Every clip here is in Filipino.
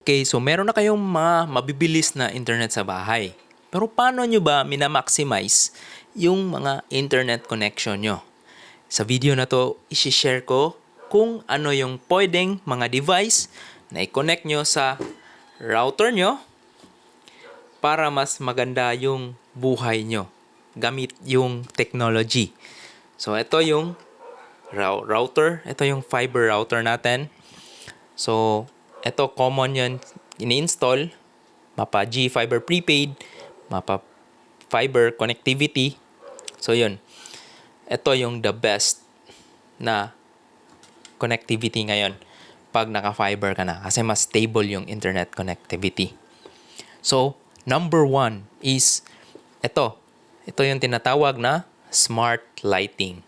Okay, so meron na kayong mga mabibilis na internet sa bahay. Pero paano nyo ba minamaximize yung mga internet connection nyo? Sa video na to, isi-share ko kung ano yung pwedeng mga device na i-connect nyo sa router nyo para mas maganda yung buhay nyo gamit yung technology. So, ito yung rou- router. Ito yung fiber router natin. So, ito common yun. Ini-install. Mapa G Fiber Prepaid. Mapa Fiber Connectivity. So, yun. Ito yung the best na connectivity ngayon pag naka-fiber ka na. Kasi mas stable yung internet connectivity. So, number one is ito. Ito yung tinatawag na smart lighting.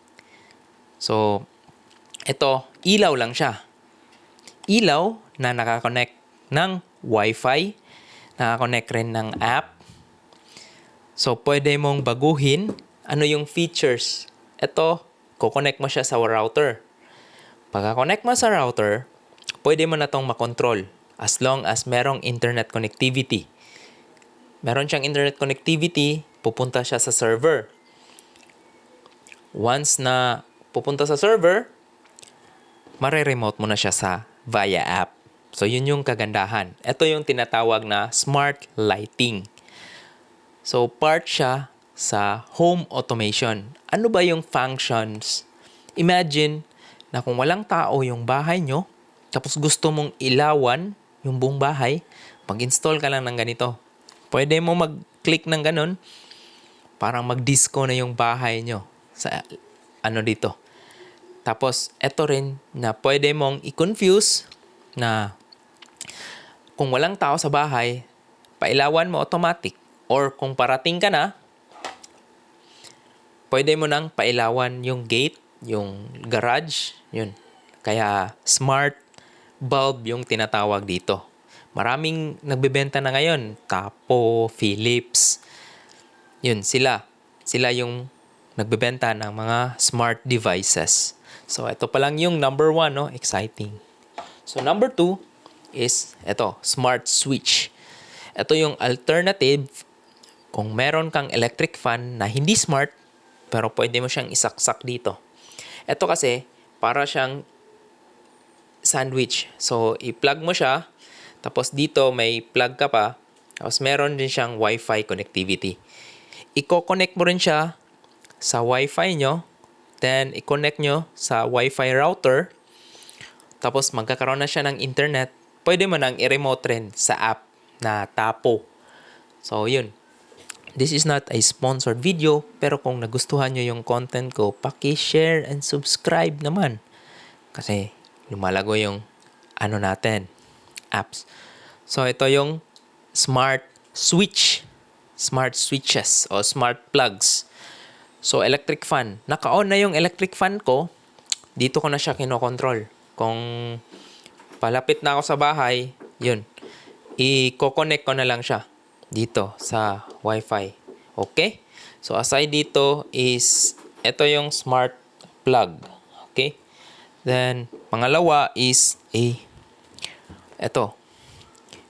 So, ito, ilaw lang siya. Ilaw na nakakonect ng Wi-Fi, nakakonect rin ng app. So, pwede mong baguhin ano yung features. Ito, kukonect mo siya sa router. Pagka-connect mo sa router, pwede mo na tong makontrol as long as merong internet connectivity. Meron siyang internet connectivity, pupunta siya sa server. Once na pupunta sa server, mare-remote mo na siya sa via app. So, yun yung kagandahan. Ito yung tinatawag na smart lighting. So, part siya sa home automation. Ano ba yung functions? Imagine na kung walang tao yung bahay nyo, tapos gusto mong ilawan yung buong bahay, mag-install ka lang ng ganito. Pwede mo mag-click ng ganun, parang mag-disco na yung bahay nyo sa ano dito. Tapos, eto rin na pwede mong i-confuse na kung walang tao sa bahay, pailawan mo automatic. Or kung parating ka na, pwede mo nang pailawan yung gate, yung garage, yun. Kaya smart bulb yung tinatawag dito. Maraming nagbebenta na ngayon. Tapo, Philips. Yun, sila. Sila yung nagbebenta ng mga smart devices. So, ito pa lang yung number one, no? Exciting. So, number two is, ito, smart switch. Ito yung alternative kung meron kang electric fan na hindi smart, pero pwede mo siyang isaksak dito. Ito kasi, para siyang sandwich. So, i-plug mo siya, tapos dito may plug ka pa, tapos meron din siyang Wi-Fi connectivity. Iko-connect mo rin siya sa Wi-Fi nyo, then i-connect nyo sa Wi-Fi router, tapos magkakaroon na siya ng internet, pwede mo nang i-remote rin sa app na Tapo. So, yun. This is not a sponsored video, pero kung nagustuhan nyo yung content ko, paki-share and subscribe naman. Kasi lumalago yung ano natin, apps. So, ito yung smart switch. Smart switches o smart plugs. So, electric fan. Naka-on na yung electric fan ko. Dito ko na siya kinokontrol. Kung palapit na ako sa bahay, yun. I-connect ko na lang siya dito sa Wi-Fi. Okay? So, aside dito is, ito yung smart plug. Okay? Then, pangalawa is a, ito.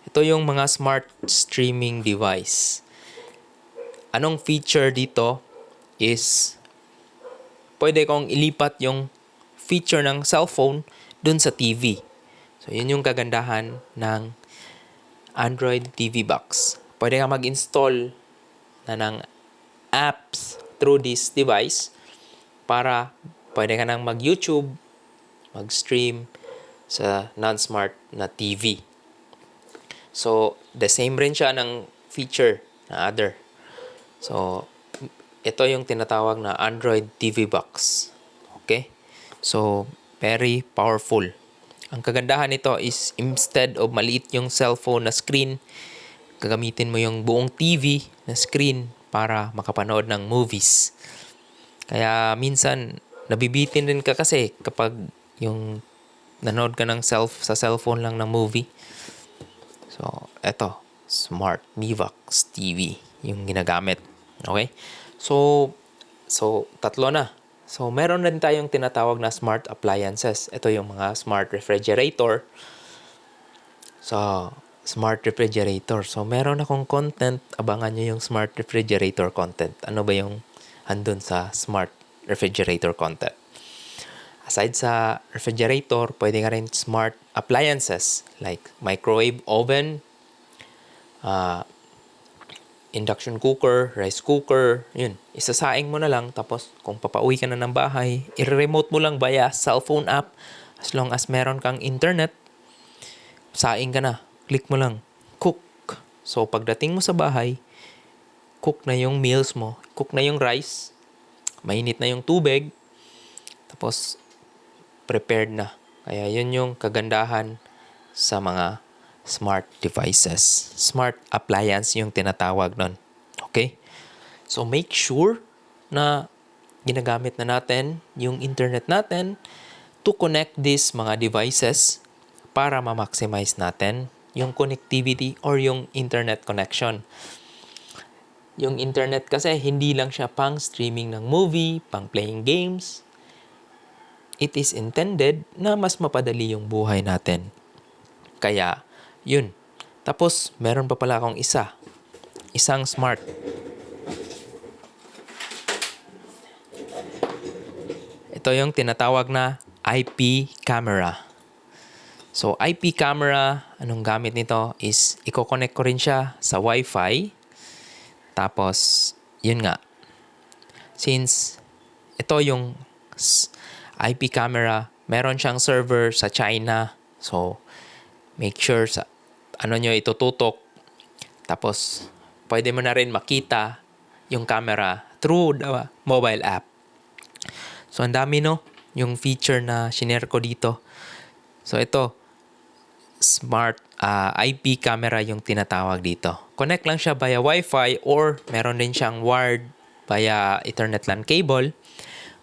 Ito yung mga smart streaming device. Anong feature dito is, pwede kong ilipat yung feature ng cellphone dun sa TV. So, yun yung kagandahan ng Android TV box. Pwede ka mag-install na ng apps through this device para pwede ka nang mag-YouTube, mag-stream sa non-smart na TV. So, the same rin siya ng feature na other. So, ito yung tinatawag na Android TV box. Okay? So, very powerful. Ang kagandahan nito is instead of maliit yung cellphone na screen, gagamitin mo yung buong TV na screen para makapanood ng movies. Kaya minsan, nabibitin din ka kasi kapag yung nanood ka ng self sa cellphone lang ng movie. So, eto, Smart Mivox TV yung ginagamit. Okay? So, so tatlo na. So, meron din tayong tinatawag na smart appliances. Ito yung mga smart refrigerator. So, smart refrigerator. So, meron akong content. Abangan nyo yung smart refrigerator content. Ano ba yung andun sa smart refrigerator content? Aside sa refrigerator, pwede ka rin smart appliances like microwave oven, ah, induction cooker, rice cooker, yun. Isasaing mo na lang, tapos kung papauwi ka na ng bahay, i-remote mo lang via cellphone app. As long as meron kang internet, saing ka na. Click mo lang, cook. So, pagdating mo sa bahay, cook na yung meals mo, cook na yung rice, mainit na yung tubig, tapos prepared na. Kaya yun yung kagandahan sa mga smart devices. Smart appliance yung tinatawag nun. Okay? So make sure na ginagamit na natin yung internet natin to connect these mga devices para ma-maximize natin yung connectivity or yung internet connection. Yung internet kasi hindi lang siya pang streaming ng movie, pang playing games, it is intended na mas mapadali yung buhay natin. Kaya, yun. Tapos, meron pa pala akong isa. Isang smart. Ito yung tinatawag na IP camera. So, IP camera, anong gamit nito is, i-connect ko rin siya sa Wi-Fi. Tapos, yun nga. Since, ito yung IP camera, meron siyang server sa China. So, make sure sa ano nyo itututok. Tapos, pwede mo na rin makita yung camera through the mobile app. So, ang dami no, yung feature na shinare ko dito. So, ito, smart ah, IP camera yung tinatawag dito. Connect lang siya via Wi-Fi or meron din siyang wired via Ethernet LAN cable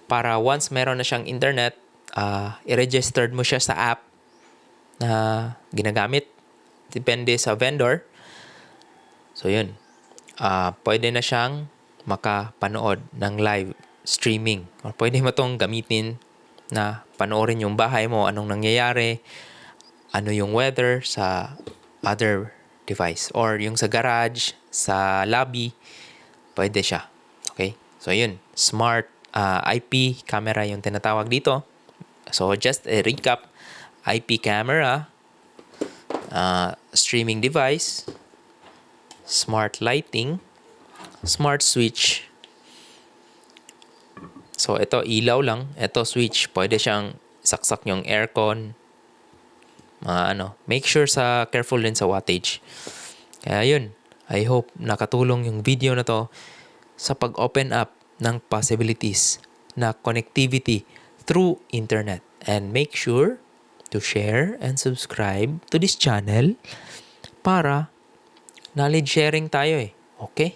para once meron na siyang internet, ah, i-registered mo siya sa app na ginagamit. Depende sa vendor. So, yun. Ah, pwede na siyang makapanood ng live streaming. Or pwede mo itong gamitin na panoorin yung bahay mo, anong nangyayari, ano yung weather sa other device. Or yung sa garage, sa lobby, pwede siya. Okay? So, yun. Smart ah, IP camera yung tinatawag dito. So, just a recap. IP camera, ah, streaming device, smart lighting, smart switch. So, ito ilaw lang. Ito switch. Pwede siyang saksak yung aircon. Mga ano. Make sure sa careful din sa wattage. Kaya yun. I hope nakatulong yung video na to sa pag-open up ng possibilities na connectivity through internet. And make sure to share and subscribe to this channel para knowledge sharing tayo eh. Okay?